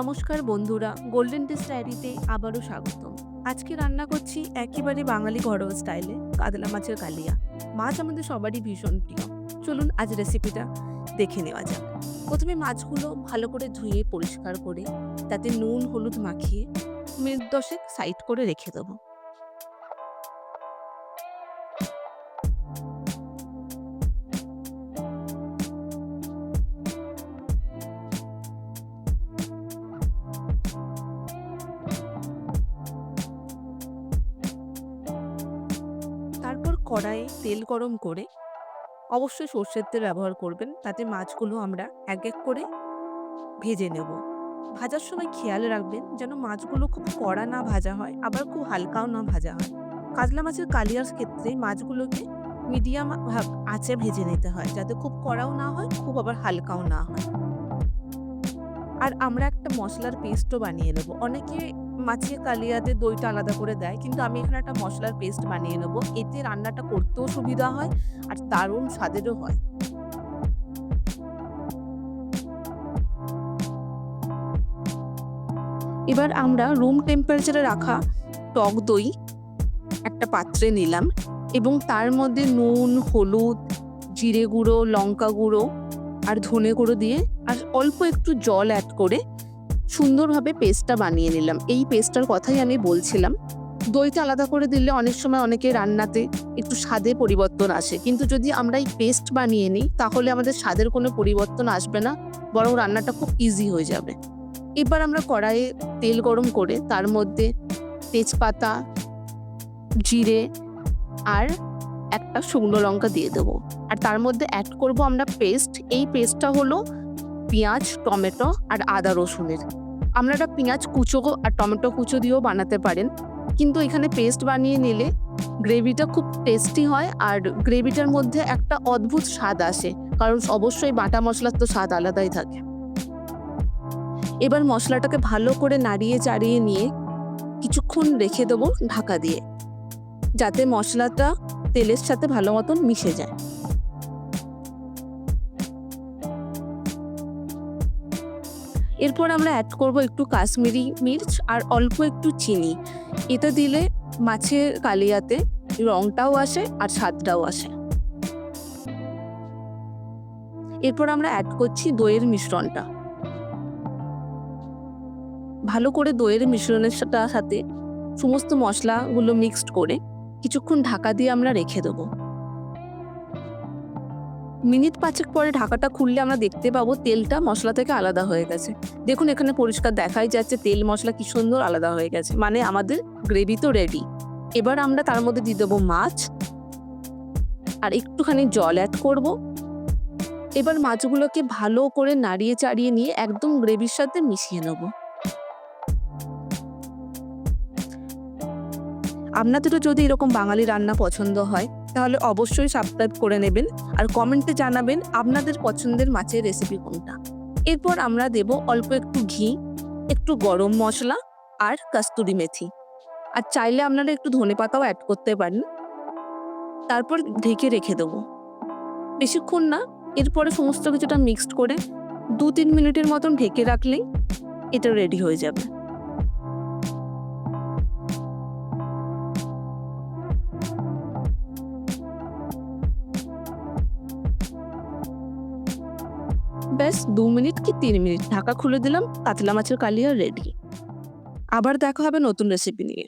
নমস্কার বন্ধুরা golden test ডায়েরিতে আবারও স্বাগতম। আজকে রান্না করছি একেবারে বাঙালি ঘরোয়া স্টাইলে কাতলা মাছের কালিয়া। মাছ আমাদের সবারই ভীষণ প্রিয়। চলুন আজ রেসিপিটা দেখে নেওয়া যাক। প্রথমে মাছগুলো ভালো করে ধুয়ে পরিষ্কার করে তাতে নুন, হলুদ মাখিয়ে মিনিট দশেক সাইড করে রেখে দেবো। কড়াইয়ে তেল গরম করে অবশ্যই সর্ষের তেল ব্যবহার করবেন। তাতে মাছগুলো আমরা এক এক করে ভেজে নেব। ভাজার সময় খেয়াল রাখবেন যেন মাছগুলো খুব কড়া না ভাজা হয়, আবার খুব হালকাও না ভাজা হয়। কাতলা মাছের কালিয়ার ক্ষেত্রে মাছগুলোকে মিডিয়াম আঁচে ভেজে নিতে হয় যাতে খুব কড়াও না হয়, খুব আবার হালকাও না হয়। আর আমরা একটা মশলার পেস্টও বানিয়ে নেব। অনেকে মাছের কালিয়াতে দইটা আলাদা করে দেয়। কিন্তু আমি এখানে একটা মশলার পেস্ট বানিয়ে নেব। এতে রান্নাটা করতেও সুবিধা হয় আর দারুণ স্বাদেরও হয়। এবার আমরা রুম টেম্পারেচারে রাখা টক দই একটা পাত্রে নিলাম এবং তার মধ্যে নুন, হলুদ, জিরে গুঁড়ো, লঙ্কা গুঁড়ো আর ধনে গুঁড়ো দিয়ে আর অল্প একটু জল অ্যাড করে সুন্দরভাবে পেস্টটা বানিয়ে নিলাম। এই পেস্টটার কথাই আমি বলছিলাম। দইটা আলাদা করে দিলে অনেক সময় অনেকে রান্নাতে একটু স্বাদে পরিবর্তন আসে। কিন্তু যদি আমরা এই পেস্ট বানিয়ে নিই, তাহলে আমাদের স্বাদের কোনো পরিবর্তন আসবে না, বরং রান্নাটা খুব ইজি হয়ে যাবে। এবার আমরা কড়াইয়ে তেল গরম করে তার মধ্যে তেজপাতা, জিরে আর একটা শুকনো লঙ্কা দিয়ে দেবো। আর তার মধ্যে অ্যাড করব আমরা পেস্ট। এই পেস্টটা হলো পেঁয়াজ, টমেটো আর আদা রসুনের। আপনারা পেঁয়াজ কুচো আর টমেটো কুচো দিয়েও বানাতে পারেন। কিন্তু এখানে পেস্ট বানিয়ে নিলে গ্রেভিটা খুব টেস্টি হয় আর গ্রেভিটার মধ্যে একটা অদ্ভুত স্বাদ আসে। কারণ অবশ্যই বাটা মশলার তো স্বাদ আলাদাই থাকে। এবার মশলাটাকে ভালো করে নাড়িয়ে চাড়িয়ে নিয়ে কিছুক্ষণ রেখে দেবো ঢাকা দিয়ে। যাতে মশলাটা তেলের সাথে ভালো মতন মিশে যায়। এরপর আমরা অ্যাড করব একটু কাশ্মীরি মির্চ আর অল্প একটু চিনি। এটা দিলে মাছের কালিয়াতে রংটাও আসে আর স্বাদটাও আসে। এরপর আমরা অ্যাড করছি দইয়ের মিশ্রণটা। ভালো করে দইয়ের মিশ্রণের সাথে সমস্ত মশলাগুলো মিক্সড করে কিছুক্ষণ ঢাকা দিয়ে আমরা রেখে দেবো। মিনিট পাঁচেক পরে ঢাকাটা খুললে আমরা দেখতে পাবো তেলটা মশলা থেকে আলাদা হয়ে গেছে। দেখুন, এখানে পরিষ্কার দেখাই যাচ্ছে তেল, মশলা কি সুন্দর আলাদা হয়ে গেছে। মানে আমাদের গ্রেভি তো রেডি এবার আমরা তার মধ্যে দিয়ে দেবো মাছ। আর একটুখানি জল অ্যাড করব। এবার মাছগুলোকে ভালো করে নাড়িয়ে চাড়িয়ে নিয়ে একদম গ্রেভির সাথে মিশিয়ে নেব। আপনাদেরও যদি এরকম বাঙালি রান্না পছন্দ হয় তাহলে অবশ্যই সাবস্ক্রাইব করে নেবেন আর কমেন্টে জানাবেন আপনাদের পছন্দের মাছের রেসিপি কোনটা। এরপর আমরা দেব অল্প একটু ঘি, একটু গরম মশলা আর কাস্তুরি মেথি। আর চাইলে আপনারা একটু ধনে পাতাও অ্যাড করতে পারেন। তারপর ঢেকে রেখে দেবো। বেশিক্ষণ না, এরপরে সমস্ত কিছুটা মিক্সড করে দু তিন মিনিটের মতন ঢেকে রাখলেই এটা রেডি হয়ে যাবে। ব্যাস দু মিনিট কি তিন মিনিট? ঢাকা খুলে দিলাম, কাতলা মাছের কালিয়া রেডি আবার দেখা হবে নতুন রেসিপি নিয়ে।